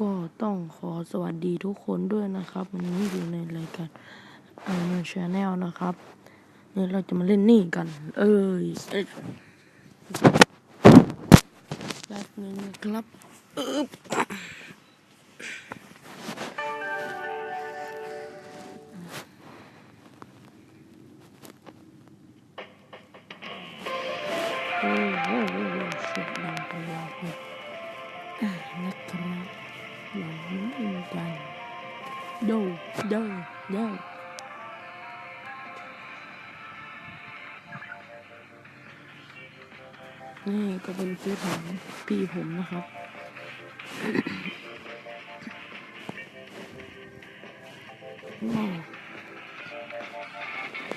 ก็ต้องขอสวัสดีทุกคนด้วยนะครับ วันนี้อยู่ในรายการอันชาแนลนะครับเนี่ยวเราจะมาเล่นนี่กัน เอ้ยอ้ยแป๊บนึงนะครับ อึ๊บ โดโดโดนี่ก็เป็นเฟซของพี่ผมนะครับ ว้าว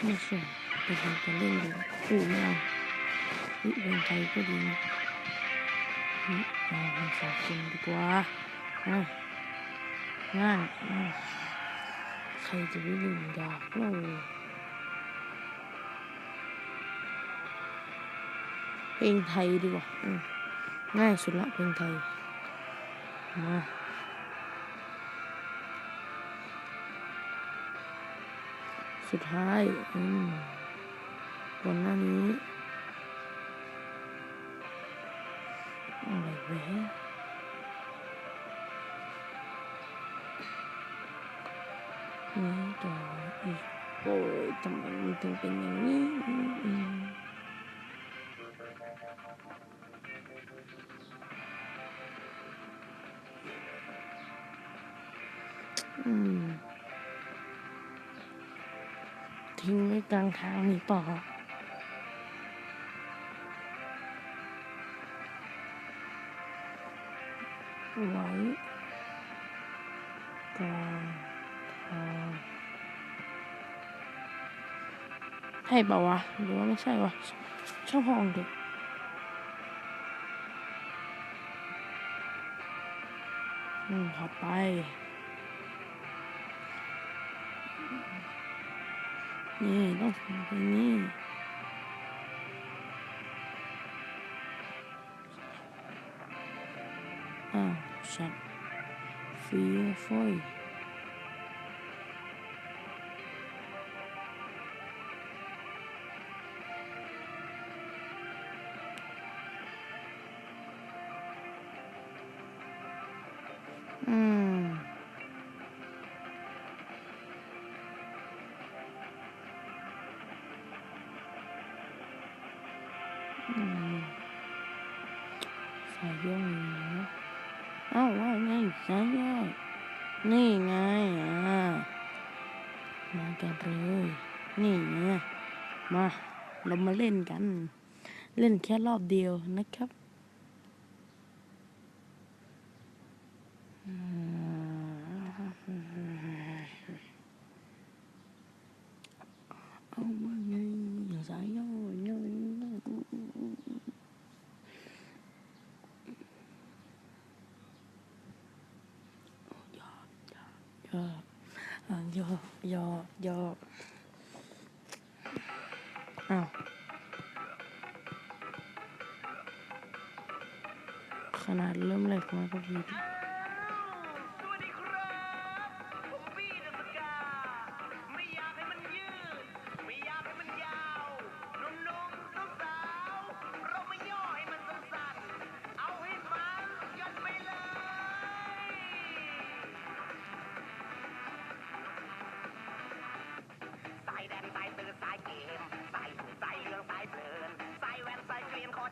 ไม่ใช่แต่ผมจะเล่นดูอู้ไม่เอาวิเพลงไทยก็ดีนะวิเอาเพลงสากลดีกว่าง่าย ง่ายอะใครจะไปเล่นดอกโอ้เพลงไทยดีกว่าอืมง่ายสุดละเพลงไทย มาสุดท้ายอืมก่อนหน้านี้อะไรแหว ทำไมมันถึงเป็นอย่างนี้ทิ้งไว้กลางทางนี่ปล่าไว้กลา ใช่เปล่าวะ หรือว่าไม่ใช่วะ ช่องห้องดิอืมข้าไปนี่ต้องทำไปนี่อ้าวชัดฟีฟอย อืม อืมสายย่อยนะเอ้าว่าไงสายย่อยนี่ไงอ่ามากันเลยนี่ไงมาเรามาเล่นกัน เล่นแค่รอบเดียวนะครับอืมเอามาไงสายย่อยย่อย ยอ อะยอยอยออ้าวขนาดเริ่มเล็กมาก็ผิด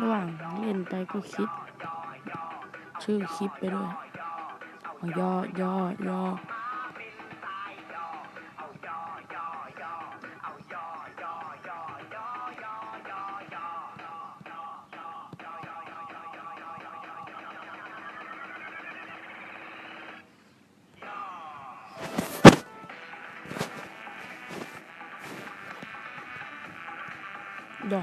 ระหว่างเล่นไปก็คิด ชื่อคลิปไปด้วยยอยอยอดอ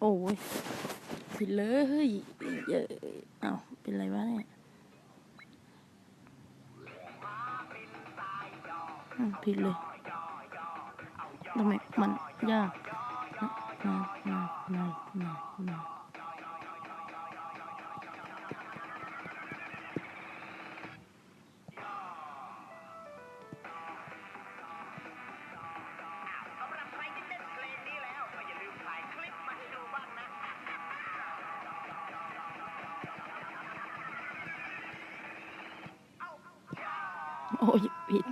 โอ้ยผิดเลยเฮ้ยอะเอาเป็นไรวะเนี่ยผิดเลยทำไมมันยากนะนะนะนะนะ โอ้ยผิด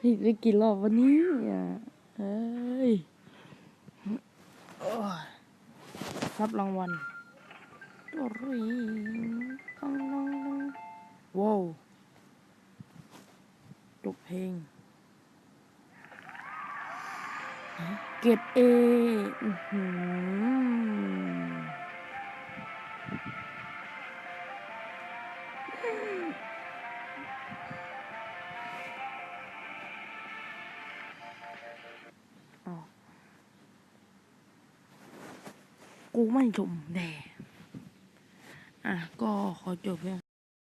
ผิดไปกี่รอบวันนี้อะเอ้ยรับรางวัลตัวรีกังลงว้าวจบเพลง เก็บเอหือ กูไม่จมแน่อะก็ขอจบเพียง